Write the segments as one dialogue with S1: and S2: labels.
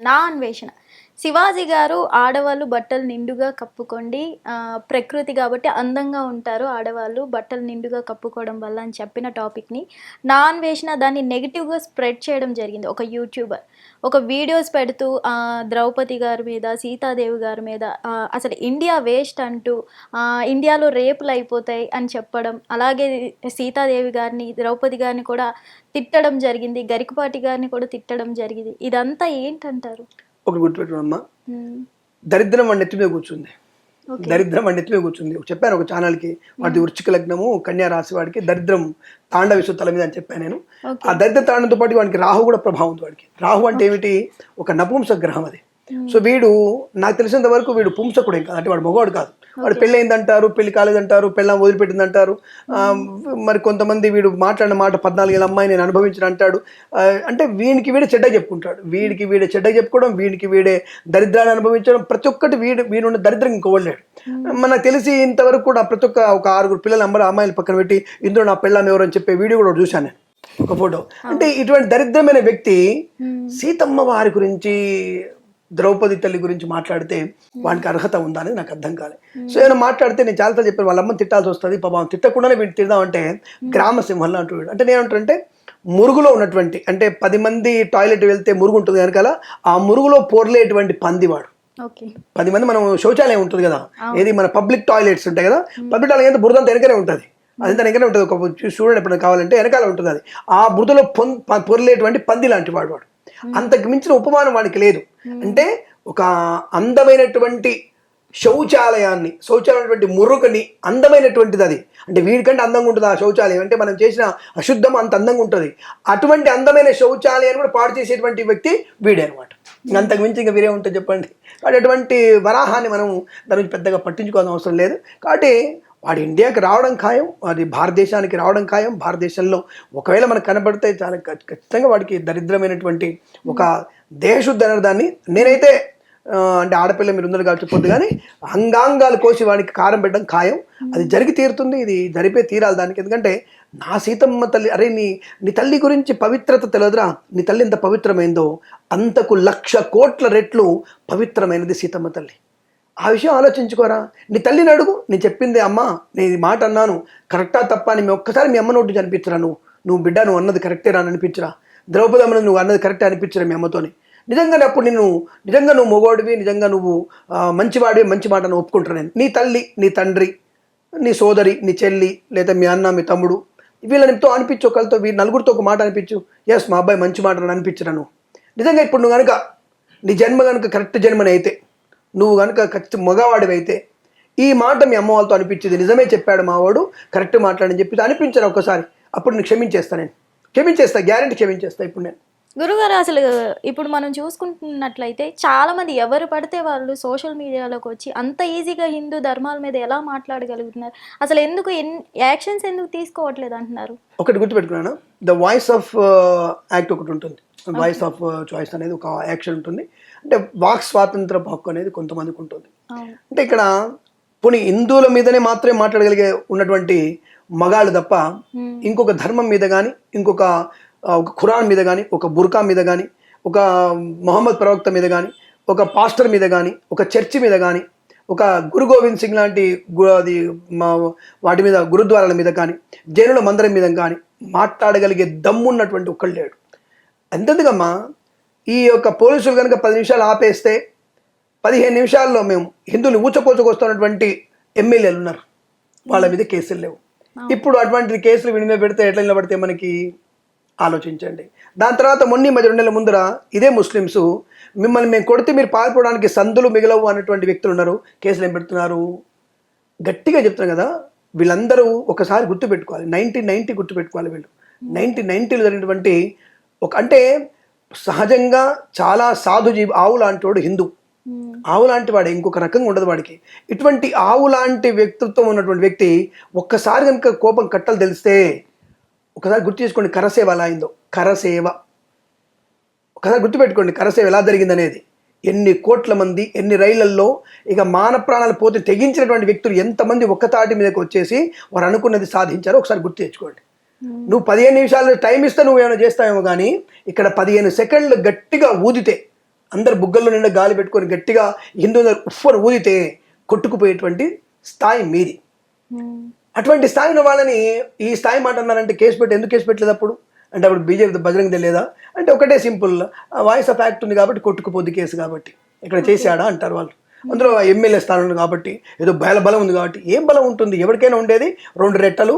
S1: నా అన్వేషణ శివాజీ గారు ఆడవాళ్ళు బట్టలు నిండుగా కప్పుకోండి. ప్రకృతి కాబట్టి అందంగా ఉంటారు ఆడవాళ్ళు బట్టలు నిండుగా కప్పుకోవడం వల్ల అని చెప్పిన టాపిక్ని నాన్ వేసిన దాన్ని నెగిటివ్గా స్ప్రెడ్ చేయడం జరిగింది. ఒక యూట్యూబర్ ఒక వీడియోస్ పెడుతూ ద్రౌపది గారి మీద సీతాదేవి గారి మీద అసలు ఇండియా వేస్ట్ అంటూ ఇండియాలో రేపులు అయిపోతాయి అని చెప్పడం అలాగే సీతాదేవి గారిని ద్రౌపది గారిని కూడా తిట్టడం జరిగింది. గరికపాటి గారిని కూడా తిట్టడం జరిగింది. ఇదంతా ఏంటంటారు?
S2: ఒకటి గుర్తుపెట్టుకోమ్మా
S1: మ్మ్.
S2: దరిద్రం వాడి నెత్తి మీద కూర్చుంది. దరిద్రం వాడి నెత్తి మీద కూర్చుంది. ఒక చెప్పాను ఒక ఛానల్కి వాటి వృచ్చిక లగ్నము కన్యా రాశి వాడికి దరిద్రం తాండవ తల మీద అని చెప్పాను నేను. ఆ దరిద్ర తాండంతో పాటు వాడికి రాహు కూడా ప్రభావం ఉంది వాడికి. రాహు అంటే ఏమిటి? ఒక నపుంసక గ్రహం అది సో వీడు నాకు తెలిసినంత వరకు వీడు పుంసకుడు ఇంకా అంటే వాడు మగవాడు కాదు. వాడు పెళ్ళి అయిందంటారు పెళ్ళి కాలేదంటారు పెళ్ళం వదిలిపెట్టిందంటారు. ఆ, మరి కొంతమంది వీడు మాట్లాడిన మాట పద్నాలుగేళ్ళ అమ్మాయి నేను అనుభవించిన అంటాడు. అంటే వీనికి వీడే చెడ్డ చెప్పుకుంటాడు. వీడికి వీడే చెడ్డ చెప్పుకోవడం వీడికి వీడే దరిద్రాన్ని అనుభవించడం ప్రతి ఒక్కటి వీడు వీడున్న దరిద్రం ఇంకోవలేడు మనకు తెలిసి ఇంతవరకు కూడా ప్రతి ఒక్క ఒక ఆరుగురు పిల్లల అమ్మాయి అమ్మాయిలు పక్కన పెట్టి ఇందులో నా పెళ్ళాం ఎవరు? అని చెప్పే వీడియో కూడా చూశాను నేను. ఒక ఫోటో. అంటే ఇటువంటి దరిద్రమైన వ్యక్తి
S1: మ్మ్.
S2: సీతమ్మ వారి గురించి ద్రౌపది తల్లి గురించి మాట్లాడితే వానికి అర్హత ఉందా అనేది నాకు అర్థం కాలే. సో ఏమైనా మాట్లాడితే నేను చాలా చెప్పాను వాళ్ళ అమ్మని తిట్టాల్సి వస్తుంది పాపం తిట్టకుండానే వీడిని తిడదామంటే గ్రామ సింహంలో అంటూ వీడు. అంటే నేనంటే మురుగులో ఉన్నటువంటి అంటే పది మంది టాయిలెట్ వెళ్తే మురుగు ఉంటుంది కనుక ఆ మురుగులో పోర్లేటువంటి పందివాడు. పది మంది మనం శౌచాలయం ఉంటుంది కదా ఏది మన పబ్లిక్ టాయిలెట్స్ ఉంటాయి కదా పబ్లిక్ టాయిలెట్ అయితే బురదంతా వెనకనే ఉంటుంది. అదంతా వెనకనే ఉంటుంది? ఒక చూడండి ఎప్పుడు కావాలంటే వెనకాల ఉంటుంది అది. ఆ బురదలో పొన్ పొరలేటువంటి పంది లాంటి వాడు వాడు. అంతకు మించిన ఉపమానం వాడికి లేదు. అంటే ఒక అందమైనటువంటి శౌచాలయాన్ని శౌచాలయటువంటి మురుగని అందమైనటువంటిది అది. అంటే వీడికంటే అందంగా ఉంటుంది ఆ శౌచాలయం. అంటే మనం చేసిన అశుద్ధం అంత అందంగా ఉంటుంది. అటువంటి అందమైన శౌచాలయాన్ని కూడా పాడు చేసేటువంటి వ్యక్తి వీడే అనమాట అంతకు మించి ఇంకా వీరే ఉంటుంది చెప్పండి? కాబట్టి అటువంటి వరాహాన్ని మనం దాని పెద్దగా పట్టించుకోవాల్సిన అవసరం లేదు. కాబట్టి వాడు ఇండియాకి రావడం ఖాయం అది భారతదేశానికి రావడం ఖాయం. భారతదేశంలో ఒకవేళ మనకు కనబడితే చాలా ఖచ్చితంగా వాడికి దరిద్రమైనటువంటి ఒక దేశుద్ధ దాన్ని నేనైతే అంటే ఆడపిల్ల మీరు ఉందరు కాబట్టి చెప్పొద్దు కానీ అంగాంగాలు కోసి వాడికి కారం పెట్టడం ఖాయం. అది జరిగి తీరుతుంది ఇది జరిపే తీరాలి దానికి. ఎందుకంటే నా సీతమ్మ తల్లి అరే నీ నీ తల్లి గురించి పవిత్రత తెలియదురా నీ తల్లి ఎంత పవిత్రమైందో అంతకు లక్ష కోట్ల రెట్లు పవిత్రమైనది సీతమ్మ తల్లి. ఆ విషయం ఆలోచించుకోరా. నీ తల్లిని అడుగు. నేను చెప్పింది అమ్మా నేను మాట అన్నాను. కరెక్టా తప్ప అని మేము ఒక్కసారి మీ అమ్మ నోటి అనిపించరా నువ్వు? నువ్వు బిడ్డ నువ్వు అన్నది కరెక్టే రా అని అనిపించరా? ద్రౌపది అమ్మని నువ్వు అన్నది కరెక్టే అనిపించరా మీ అమ్మతోని? నిజంగానే అప్పుడు నిన్ను నిజంగా నువ్వు మొగోడివి నిజంగా నువ్వు మంచివాడివి మంచి మాటను ఒప్పుకుంటాను నేను? నీ తల్లి నీ తండ్రి నీ సోదరి నీ చెల్లి లేదా మీ అన్న మీ తమ్ముడు వీళ్ళనితో అనిపించు ఒకరితో వీరి నలుగురితో ఒక మాట అనిపించు ఎస్ మా అబ్బాయి మంచి మాట అని అనిపించరా నువ్వు? నిజంగా ఇప్పుడు నువ్వు కనుక నీ జన్మ కనుక కరెక్ట్ జన్మని అయితే నువ్వు కనుక ఖచ్చిత మగవాడివి అయితే ఈ మాట మీ అమ్మ వాళ్ళతో అనిపించింది. నిజమే చెప్పాడు మావాడు కరెక్ట్ మాట్లాడని చెప్పి అనిపించాను ఒక్కసారి. అప్పుడు నేను క్షమించేస్తా నేను. క్షమించేస్తా గ్యారెంటీ క్షమించేస్తా ఇప్పుడు నేను.
S1: గురుగారు అసలు ఇప్పుడు మనం చూసుకుంటున్నట్లయితే చాలా మంది ఎవరు పడితే వాళ్ళు సోషల్ మీడియాలోకి వచ్చి అంత ఈజీగా హిందూ ధర్మాల మీద ఎలా మాట్లాడగలుగుతున్నారు? అసలు ఎందుకు యాక్షన్స్ ఎందుకు తీసుకోవట్లేదు అంటున్నారు?
S2: ఒకటి గుర్తుపెట్టుకున్నాను? ద వాయిస్ ఆఫ్ యాక్ట్ ఒకటి ఉంటుంది. వాయిస్ ఆఫ్ చాయిస్ అనేది ఒక యాక్షన్ ఉంటుంది. అంటే వాక్ స్వాతంత్ర హక్కు అనేది కొంతమందికి ఉంటుంది. అంటే ఇక్కడ పోనీ హిందువుల మీదనే మాత్రమే మాట్లాడగలిగే ఉన్నటువంటి మగాళ్ళు తప్ప. ఇంకొక ధర్మం మీద కానీ ఇంకొక ఒక ఖురాన్ మీద కానీ ఒక బుర్కా మీద కానీ ఒక మొహమ్మద్ ప్రవక్త మీద కానీ ఒక పాస్టర్ మీద కానీ ఒక చర్చి మీద కానీ ఒక గురు గోవింద్ సింగ్ లాంటి అది మా వాటి మీద గురుద్వారాల మీద కానీ జైనుల మందిరం మీద కానీ మాట్లాడగలిగే దమ్మున్నటువంటి ఒక్కళ్ళు లేడు. అంతెందుకమ్మా ఈ యొక్క పోలీసులు కనుక పది నిమిషాలు ఆపేస్తే పదిహేను నిమిషాల్లో మేము హిందువులు ఊచకోచుకొస్తున్నటువంటి ఎమ్మెల్యేలు ఉన్నారు. వాళ్ళ మీద కేసులు లేవు. ఇప్పుడు అటువంటి కేసులు వీడి మీద పెడితే ఎట్లా నిలబడితే మనకి ఆలోచించండి. దాని తర్వాత మొన్న మధ్య రెండు నెలల ముందర ఇదే ముస్లిమ్స్ మిమ్మల్ని మేము కొడితే మీరు పాల్పోవడానికి సందులు మిగలవు అన్నటువంటి వ్యక్తులు ఉన్నారు. కేసులు ఏం పెడుతున్నారు? గట్టిగా చెప్తున్నారు కదా వీళ్ళందరూ ఒకసారి గుర్తుపెట్టుకోవాలి. నైన్టీన్ నైన్టీ గుర్తుపెట్టుకోవాలి వీళ్ళు. నైన్టీన్ నైన్టీలో జరిగినటువంటి ఒక అంటే సహజంగా చాలా సాధు జీవి ఆవు లాంటి వాడు హిందూ. ఆవు లాంటి వాడే ఇంకొక రకంగా ఉండదు వాడికి. ఇటువంటి ఆవు లాంటి వ్యక్తిత్వం ఉన్నటువంటి వ్యక్తి ఒక్కసారి కనుక కోపం కట్టలు తెలిస్తే ఒకసారి గుర్తు చేసుకోండి కరసేవ ఎలా అయిందో. కరసేవ. ఒకసారి గుర్తుపెట్టుకోండి కరసేవ ఎలా జరిగింది అనేది ఎన్ని కోట్ల మంది ఎన్ని రైళ్ళల్లో ఇక మాన ప్రాణాలు పోతే తెగించినటువంటి వ్యక్తులు ఎంతమంది ఒక్క తాటి మీదకి వచ్చేసి వారు అనుకున్నది సాధించారో ఒకసారి గుర్తు తెచ్చుకోండి. నువ్వు పదిహేను నిమిషాలు టైం ఇస్తే నువ్వు ఏమైనా చేస్తావేమో కానీ ఇక్కడ పదిహేను సెకండ్లు గట్టిగా ఊదితే అందరు బుగ్గల్లో నిండా గాలి పెట్టుకొని గట్టిగా హిందూ ఉఫ్ఫను ఊదితే కొట్టుకుపోయేటువంటి స్థాయి మీది.
S1: ఉమ్,
S2: అటువంటి స్థాయి ఉన్న వాళ్ళని ఈ స్థాయి మాట అన్నారంటే కేసు పెట్టి ఎందుకు కేసు పెట్టలేదు అప్పుడు? అంటే అప్పుడు బీజేపీ బజరంగ తెలియదా అంటే ఒకటే సింపుల్ వాయిస్ ఆఫ్ యాక్ట్ ఉంది కాబట్టి కొట్టుకుపోద్ది కేసు కాబట్టి. ఇక్కడ చేశాడా అంటారు వాళ్ళు. అందులో ఎమ్మెల్యే స్థానం ఉంది కాబట్టి ఏదో బల బలం ఉంది కాబట్టి. ఏం బలం ఉంటుంది? ఎవరికైనా ఉండేది? రెండు రెట్టలు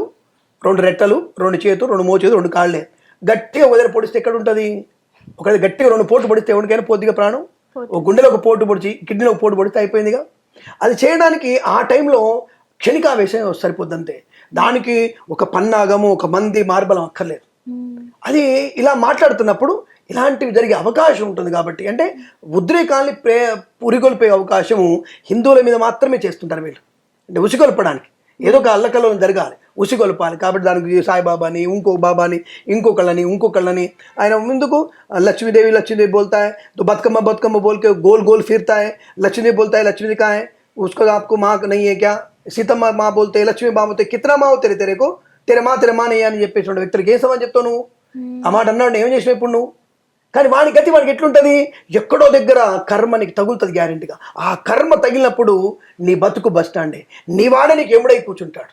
S2: రెండు రెట్టలు రెండు చేతులు రెండు మోచేతులు రెండు కాళ్ళే. గట్టిగా వదిలి పొడిస్తే ఎక్కడ ఉంటుంది ఒకవేళ గట్టిగా రెండు పోటు పొడిస్తే ఎవరికైనా పోద్దిగా ప్రాణం? ఒక గుండెలో ఒక పోటు పొడిచి కిడ్నీలో ఒక పోటు పొడితే అయిపోయిందిగా? అది చేయడానికి ఆ టైంలో క్షణికావేశం సరిపోద్ది అంతే దానికి ఒక పన్నాగము ఒక మంది మార్బలం అక్కర్లేదు. అది ఇలా మాట్లాడుతున్నప్పుడు ఇలాంటివి జరిగే అవకాశం ఉంటుంది కాబట్టి అంటే ఉద్రేకాల్ని ప్రే పురిగొల్పే అవకాశము హిందువుల మీద మాత్రమే చేస్తుంటారు వీళ్ళు. అంటే ఉసిగొల్పడానికి. ఏదో ఒక అల్లకల్లోలం జరగాలి. ఉసిగొల్పాలి కాబట్టి దానికి సాయిబాబాని ఇంకో బాబాని ఇంకొకళ్ళని ఇంకొకళ్ళని ఆయన ముందుకు లక్ష్మీదేవి లక్ష్మీదేవి बोलता है तो बतकम्मा बतकम्मा बोल के गोल गोल फिरता है लक्ष्मीदेवी बोलता है लक्ष्मी कहाँ है उसको आपको माँ नहीं है क्या సీతమ్మ మా బోల్తే లక్ష్మీ బాబు బోల్తే కితనా మా తెరే తెరేకో తెరే మా తెరే మా నయ్యా అని చెప్పేసి వ్యక్తులకి ఏం సమాన్ చెప్తావు నువ్వు ఆ మాట అన్నాడు ఏం చేసినావు ఇప్పుడు నువ్వు కానీ వాడి గతి వాడికి ఎట్లుంటుంది ఎక్కడో దగ్గర కర్మ నీకు తగులుతుంది గ్యారెంటీగా ఆ కర్మ తగిలినప్పుడు నీ బతుకు బస్ స్టాండే నీ వాడే నీకు ఎముడై కూర్చుంటాడు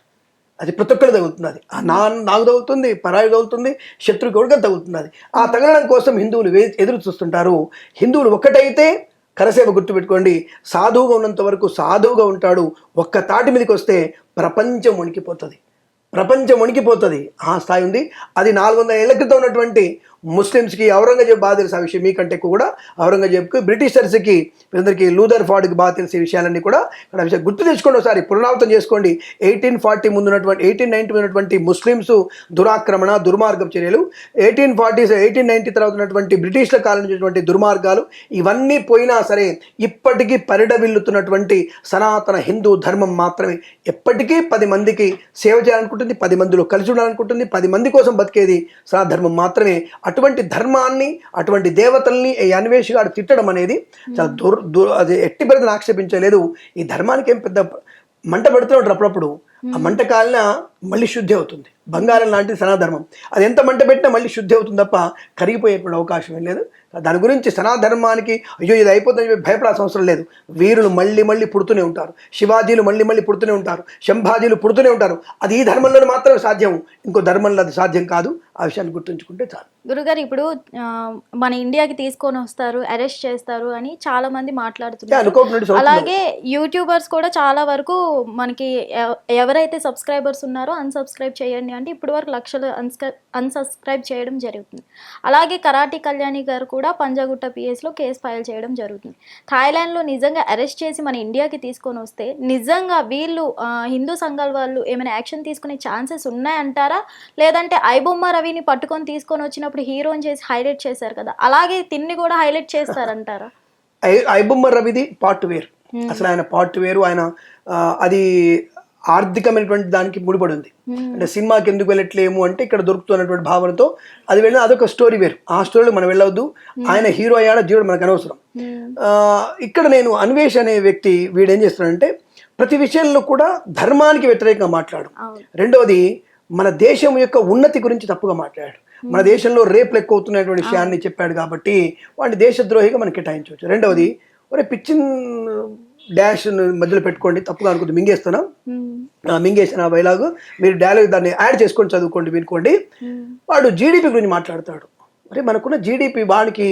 S2: అది ప్రతి ఒక్కరు తగులుతున్నది. ఆ నా నాకు తగులుతుంది పరాయి తగులుతుంది శత్రుకి ఎవరికైనా తగులుతున్నది. ఆ తగలడం కోసం హిందువులు వే- ఎదురు చూస్తుంటారు. హిందువులు ఒక్కటైతే కరసేవ గుర్తుపెట్టుకోండి సాధువుగా ఉన్నంత వరకు సాధువుగా ఉంటాడు. ఒక్క తాటి మీదకి వస్తే ప్రపంచం వణికిపోతుంది. ప్రపంచం వణికిపోతుంది. ఆ స్థాయి ఉంది. అది నాలుగు వందల ఏళ్ళ క్రితం ఉన్నటువంటి ముస్లిమ్స్కి ఔరంగజేబ్ బాగా తెలుసు ఆ విషయం మీకంటే ఎక్కువ కూడా ఔరంగజేబ్కి బ్రిటిషర్స్కి వీరందరికీ లూథర్ ఫాడ్కి బాగా తెలిసే విషయాలన్నీ కూడా ఇక్కడ విషయం గుర్తు తెచ్చుకోండి ఒకసారి పునరావృతం చేసుకోండి. ఎయిటీన్ ఫార్టీ ముందు ఉన్నటువంటి ఎయిటీన్ నైన్టీ ఉన్నటువంటి ముస్లిమ్స్ దురాక్రమణ దుర్మార్గం చర్యలు. ఎయిటీన్ ఫార్టీ ఎయిటీన్ నైన్టీ తర్వాత ఉన్నటువంటి బ్రిటిష్ల కాలం నుంచినటువంటి దుర్మార్గాలు ఇవన్నీ పోయినా సరే ఇప్పటికీ పరిడవిల్లుతున్నటువంటి సనాతన హిందూ ధర్మం మాత్రమే. ఎప్పటికీ పది మందికి సేవ చేయాలనుకుంటుంది పది మందిలో కలిసి ఉండాలనుకుంటుంది పది మంది కోసం బతికేది సనాతన ధర్మం మాత్రమే. అటువంటి ధర్మాన్ని అటువంటి దేవతల్ని ఈ అన్వేషి గారు తిట్టడం అనేది చాలా దుర్ దుర్ అది ఎట్టి పరిధిని ఆక్షేపించలేదు. ఈ ధర్మానికి ఏం పెద్ద మంట పెడుతున్నాడు అప్పుడప్పుడు. ఆ మంట కాలిన మళ్ళీ శుద్ధి అవుతుంది. బంగారం లాంటి సనాధర్మం అది ఎంత మంట పెట్టినా మళ్ళీ శుద్ధి అవుతుంది తప్ప కరిగిపోయేటువంటి అవకాశం ఏం లేదు. దాని గురించి సనాధర్మానికి అయ్యో ఇది అయిపోతుందని చెప్పి భయపడాల్సిన అవసరం లేదు. వీరులు మళ్ళీ మళ్ళీ పుడుతూనే ఉంటారు. శివాజీలు మళ్ళీ మళ్ళీ పుడుతూనే ఉంటారు. శంభాజీలు పుడుతూనే ఉంటారు. అది ఈ ధర్మంలోనే మాత్రమే సాధ్యం. ఇంకో ధర్మంలో అది సాధ్యం కాదు. ఆ విషయాన్ని గుర్తుంచుకుంటే చాలు.
S1: గురుగారు ఇప్పుడు మన ఇండియాకి తీసుకొని వస్తారు అరెస్ట్ చేస్తారు అని చాలా మంది మాట్లాడుతున్నారు. అలాగే యూట్యూబర్స్ కూడా చాలా వరకు మనకి ఎవ- ఎవరైతే సబ్స్క్రైబర్స్ ఉన్నారో అన్సబ్స్క్రైబ్ చేయండి అంటే ఇప్పటి వరకు లక్షలు అన్సబ్స్క్రైబ్ చేయడం జరుగుతుంది. అలాగే కరాటి కళ్యాణి గారు కూడా పంజాగుట్ట పిఎస్లో కేసు ఫైల్ చేయడం జరుగుతుంది. థాయిలాండ్లో నిజంగా అరెస్ట్ చేసి మన ఇండియాకి తీసుకొని వస్తే నిజంగా వీళ్ళు హిందూ సంఘాల వాళ్ళు ఏమైనా యాక్షన్ తీసుకునే ఛాన్సెస్ ఉన్నాయంటారా? లేదంటే ఐబొమ్మ రవిని పట్టుకొని తీసుకొని వచ్చినప్పుడు హీరోని చేసి హైలైట్ చేశారు కదా అలాగే తిన్ని కూడా హైలైట్ చేస్తారంటారా?
S2: ఐబొమ్మ రవిది పార్ట్ వేరు. అసలు ఆయన పార్ట్ వేరు. ఆయన అది ఆర్థికమైనటువంటి దానికి ముడిపడి ఉంది అంటే సినిమాకి ఎందుకు వెళ్ళట్లేము అంటే ఇక్కడ దొరుకుతున్నటువంటి భావనతో అది వెళ్ళిన అదొక స్టోరీ వేరు. ఆ స్టోరీలో మనం వెళ్ళవద్దు. ఆయన హీరో అయ్యాడో జీవుడు మనకు అనవసరం. ఇక్కడ నేను అన్వేష్ అనే వ్యక్తి వీడు ఏం చేస్తున్నాడంటే ప్రతి విషయంలో కూడా ధర్మానికి వ్యతిరేకంగా మాట్లాడు. రెండవది మన దేశం యొక్క ఉన్నతి గురించి తప్పుగా మాట్లాడాడు మన దేశంలో రేపులు ఎక్కువ అవుతున్నటువంటి విషయాన్ని చెప్పాడు కాబట్టి వాడిని దేశద్రోహిగా మనం కేటాయించవచ్చు. రెండవది ఒరే పిచ్చిన్ డాష్ మధ్యలో పెట్టుకోండి తప్పుగా అనుకుంది మింగేస్తున్నాం. మింగేసిన బైలాగు మీరు డైలాగ్ దాన్ని యాడ్ చేసుకొని చదువుకోండి వినుకోండి. వాడు జీడిపి గురించి మాట్లాడతాడు. మరి మనకున్న జీడిపి వాడికి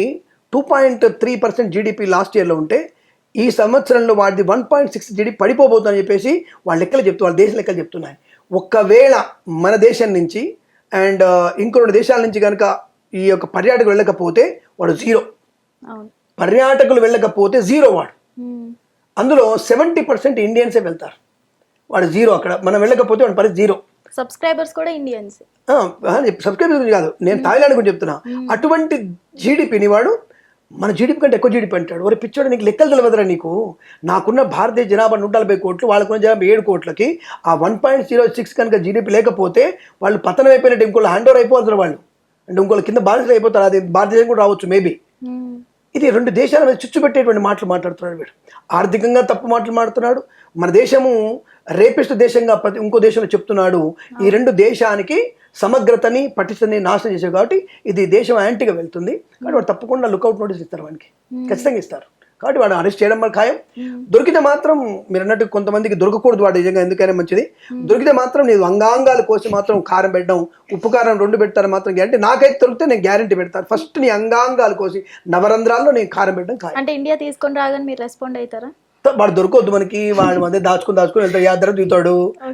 S2: two point three percent GDP last ఇయర్లో ఉంటే ఈ సంవత్సరంలో వాడిది వన్ పాయింట్ సిక్స్ జీడీ పడిపోబోతుందని చెప్పేసి వాళ్ళ లెక్కలు చెప్తూ వాళ్ళ దేశ లెక్కలు చెప్తున్నాయి. ఒక్కవేళ మన దేశం నుంచి అండ్ ఇంకో రెండు దేశాల నుంచి కనుక ఈ యొక్క పర్యాటకులు వెళ్ళకపోతే వాడు జీరో పర్యాటకులు వెళ్ళకపోతే జీరో వాడు. అందులో సెవెంటీ పర్సెంట్ ఇండియన్సే వెళ్తారు. వాడు జీరో అక్కడ. మనం వెళ్ళకపోతే వాడి పరిస్థితి జీరో
S1: సబ్స్క్రైబర్స్ కూడా ఇండియన్స్
S2: సబ్స్క్రైబర్ గురించి కాదు. నేను థాయిలాండ్ గురించి చెప్తున్నా. అటువంటి జీడిపిని వాడు మన జీడిపి కంటే ఎక్కువ జీడిపి అంటాడు. ఒరే పిచ్చోడు నీకు లెక్కలు తెలియదురా నీకు? నాకున్న భారతీయ జనాభా నూట నలభై కోట్లు వాళ్ళకున్న జనాభా ఏడు కోట్లకి ఆ వన్ పాయింట్ జీరో సిక్స్ కనుక జీడిపి లేకపోతే వాళ్ళు పతనం అయిపోయినట్టు ఇంకోళ్ళు హ్యాండ్ ఓవర్ అయిపోతారు వాళ్ళు. అంటే ఇంకోళ్ళు కింద బాధితులు అయిపోతారు. అది భారతదేశం కూడా రావచ్చు మేబీ ఇది రెండు దేశాల మీద చుచ్చు పెట్టేటువంటి మాటలు మాట్లాడుతున్నాడు వీడు. ఆర్థికంగా తప్పు మాటలు మాట్లాడుతున్నాడు. మన దేశము రేపిస్ట్ దేశంగా ప్రతి ఇంకో దేశంలో చెప్తున్నాడు ఈ రెండు దేశానికి సమగ్రతని పటిష్టని నాశనం చేసేవి కాబట్టి ఇది దేశం యాంటీగా వెళ్తుంది. కాబట్టి వాడు తప్పకుండా లుకౌట్ నోటీస్ ఇస్తారు వానికి. ఖచ్చితంగా ఇస్తారు. కాబట్టి వాడు అరెస్ట్ చేయడం వల్ల ఖాయం. దొరికితే మాత్రం మీరు అన్నట్టు కొంతమందికి దొరకకూడదు వాడు నిజంగా ఎందుకైనా మంచిది. దొరికితే మాత్రం నేను అంగాంగాలు కోసి మాత్రం కారం పెట్టడం ఉప్పు కారం రెండు పెడతారు మాత్రం గ్యారంటీ. నాకైతే దొరికితే నేను గ్యారంటీ పెడతాను. ఫస్ట్ నీ అంగాంగాలు కోసి నవరంధ్రాల్లో నేను కారం పెట్టడం ఖాయం.
S1: అంటే ఇండియా తీసుకొని రాగానే మీరు రెస్పాండ్ అవుతారా?
S2: వాడు దొరకొద్దు మనకి వాడి మధ్య దాచుకుని దాచుకుని వెళ్తాడు. యాదర దిగుతాడు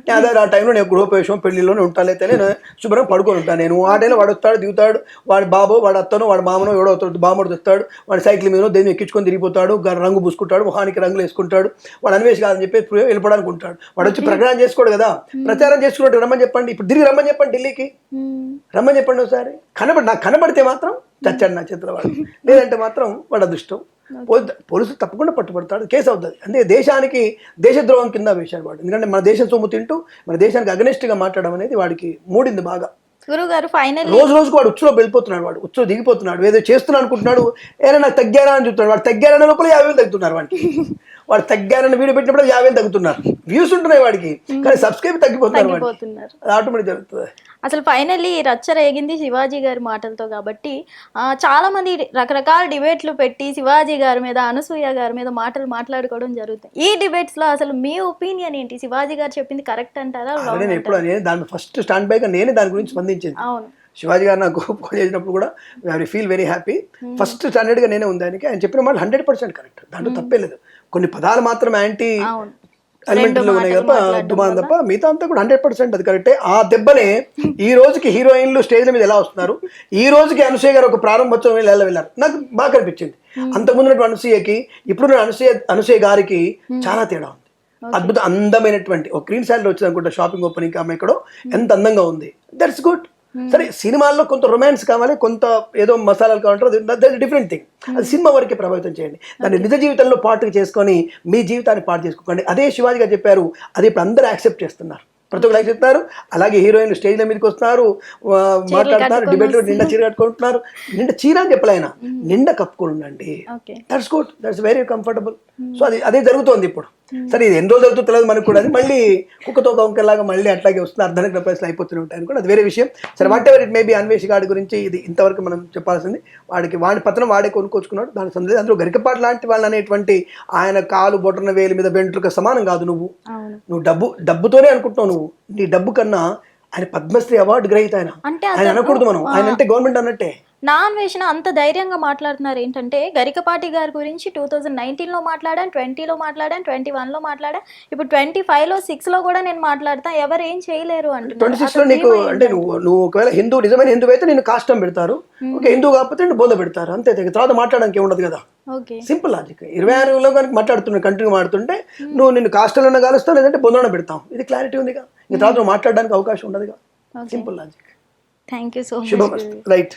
S2: యాదర ఆ టైంలో నేను గృహప్రవేశం పెళ్ళిలోనే ఉంటాను. అయితే నేను శుభ్రంగా పడుకొని ఉంటాను. నేను ఆ టైంలో వాడు వస్తాడు దిగుతాడు. వాడి బాబు వాడు అత్తను వాడు మామను ఎవడో అవుతాడు బామ్మడు తెస్తాడు వాడు సైకిల్ మీద దేని ఎక్కించుకొని తిరిగిపోతాడు. రంగు పూసుకుంటాడు మొహానికి రంగులు వేసుకుంటాడు. వాడు అన్వేష్ కాదని చెప్పి వెళ్ళిపోవడానికి ఉంటాడు. వాడు వచ్చి ప్రకటన చేసుకోడు కదా. ప్రచారం చేసుకున్నాడు రమ్మని చెప్పండి. ఇప్పుడు తిరిగి రమ్మని చెప్పండి ఢిల్లీకి.
S1: మ్మ్.
S2: రమ్మని చెప్పండి ఒకసారి. కనబడి నాకు కనబడితే మాత్రం చచ్చాడు నా చేతిలో వాడు. లేదంటే మాత్రం వాడు అదృష్టం. పో- పోలీసులు తప్పకుండా పట్టుబడతాడు కేసు అవుతుంది. అంటే దేశానికి దేశద్రోహం కింద వేశాడు వాడు. ఎందుకంటే మన దేశం సొమ్ము తింటూ మన దేశానికి అగనెస్ట్గా మాట్లాడడం అనేది వాడికి మూడింది బాగా.
S1: గురువు గారు ఫైనల్
S2: రోజు రోజుకు వాడు ఉచ్చులో వెళ్ళిపోతున్నాడు వాడు. ఉచ్చులో దిగిపోతున్నాడు. ఏదో చేస్తున్నా అనుకుంటున్నాడు ఏదైనా నాకు తగ్గారా అని చూస్తున్నాడు వాడు. తగ్గారనే లోపల యాభై వేలు తగ్గుతున్నారు వాడికి. వాడు తగ్గారని వీడియో పెట్టినప్పుడు యాభై తగ్గుతున్నారు వ్యూస్ ఉంటున్నాయి వాడికి. కానీ సబ్స్క్రైబ్ తగ్గిపోతున్నారు ఆటోమేటిక్ జరుగుతుంది.
S1: అసలు ఫైనల్లీ రచ్చ రేగింది శివాజీ గారి మాటలతో కాబట్టి చాలా మంది రకరకాల డిబేట్లు పెట్టి శివాజీ గారి మీద అనసూయ గారి మీద మాటలు మాట్లాడుకోవడం జరుగుతుంది. ఈ డిబేట్స్లో అసలు మీ ఒపీనియన్ ఏంటి? శివాజీ గారు చెప్పింది కరెక్ట్ అంటారా?
S2: నేను ఎప్పుడు నేను దాని ఫస్ట్ స్టాండ్ బైగా నేనే దాని గురించి స్పందించింది.
S1: అవును.
S2: శివాజీ గారు నాకు ఫోన్ చేసినప్పుడు కూడా I feel very happy first స్టాండర్డ్గా నేనే ఉంది ఆయనకి. ఆయన చెప్పిన మాట హండ్రెడ్ పర్సెంట్ కరెక్ట్ దాంట్లో తప్పే లేదు. కొన్ని పదాలు మాత్రం యాంటీ ఎలిమెంట్లో ఉన్నాయి తప్ప దుమాన్ తప్ప మిగతా అంతా కూడా హండ్రెడ్ పర్సెంట్ అది కరెక్టే. ఆ దెబ్బనే ఈ రోజుకి హీరోయిన్లు స్టేజ్ల మీద ఎలా వస్తున్నారు? ఈ రోజుకి అనసూయ గారు ఒక ప్రారంభోత్సవం ఎలా వెళ్ళారు? నాకు బాగా కనిపించింది అంతకుముందు అనసూయకి ఇప్పుడు అనసూయ అనసూయ గారికి చాలా తేడా ఉంది. అద్భుత అందమైనటువంటి ఒక గ్రీన్ శాలరీ వచ్చింది అనుకుంటా షాపింగ్ ఓపెనింగ్ ఆమె ఎక్కడో ఎంత అందంగా ఉంది. That's good. సరే సినిమాల్లో కొంత రొమాన్స్ కావాలి కొంత ఏదో మసాలాలు కావాలంటే డిఫరెంట్ థింగ్ అది సినిమా వరకే ప్రభావితం చేయండి. దాన్ని నిజ జీవితంలో పాటుగా చేసుకొని మీ జీవితాన్ని పాటు చేసుకోకండి. అదే శివాజీ గారు చెప్పారు అది ఇప్పుడు అందరూ యాక్సెప్ట్ చేస్తున్నారు. ప్రతి ఒక్కరు చెప్తున్నారు అలాగే హీరోయిన్లు స్టేజ్ల మీదకి వస్తున్నారు మాట్లాడుతున్నారు డిబేట్లో నిండా చీర కట్టుకుంటున్నారు. నిండా చీర అని చెప్పలేనా? నిండా కప్పుకొని ఉండండి
S1: okay
S2: that's good that's very comfortable so అది అదే జరుగుతోంది ఇప్పుడు. సరే ఇది ఎన్ని రోజులు జరుగుతుందో తెలియదు మనకు కూడా. అది మళ్ళీ కుక్కతో కౌంకర్లాగా మళ్ళీ అట్లాగే వస్తుంది. అర్ధనగ్న ప్రశ్నలు అయిపోతూనే ఉంటాయి కూడా అది వేరే విషయం. సరే whatever it maybe Anvesh గాడి గురించి ఇది ఇంతవరకు మనం చెప్పాల్సింది. వాడికి వాడి పత్రం వాడే కొనుక్కొచ్చుకున్నాడు. దాని సందేహం అందులో గరికపాటి లాంటి వాళ్ళు అనేటువంటి ఆయన కాలు బొటన వేలు మీద వెంట్రుక సమానం కాదు నువ్వు. నువ్వు డబ్బు డబ్బుతోనే అనుకుంటున్నావు నువ్వు. నీ డబ్బు కన్నా ఆయన పద్మశ్రీ అవార్డు గ్రహీత ఆయన. ఆయన అనకూడదు మనం. ఆయన అంటే గవర్నమెంట్ అన్నట్టే.
S1: నాన్ వేసిన అంత ధైర్యంగా మాట్లాడుతున్నారు ఏంటంటే గరికపాటి గారి గురించి టూ థౌజండ్ నైన్టీన్లో మాట్లాడాను ట్వంటీలో మాట్లాడాను ట్వంటీ వన్లో మాట్లాడాను. ఇప్పుడు ట్వంటీ ఫైవ్లో సిక్స్లో కూడా నేను మాట్లాడతా ఎవరు ఏం చేయలేరు
S2: ట్వంటీ
S1: అంటున్నారు
S2: సిక్స్లో నీకు అంటే నువ్వు నువ్వు ఒకవేళ హిందూ నిజమైన హిందూ అయితే నేను కాష్టం పెడతారు. ఓకే హిందూ కాకపోతే నేను బోధ పెడతారు. అంతే తర్వాత మాట్లాడడానికి ఉండదు కదా.
S1: ఓకే.
S2: సింపుల్ లాజిక్ ఇరవై ఆరులో కనుక మాట్లాడుతున్నా కంటిన్యూ మాట్లాడుతుంటే నువ్వు నిన్ను కాస్టల్లో కలుస్తావు లేదంటే బొందలో పెడతాం ఇది క్లారిటీ ఉందిగా. ఇంక తర్వాత మాట్లాడడానికి అవకాశం ఉండదుగా. Simple
S1: logic thank you so
S2: much right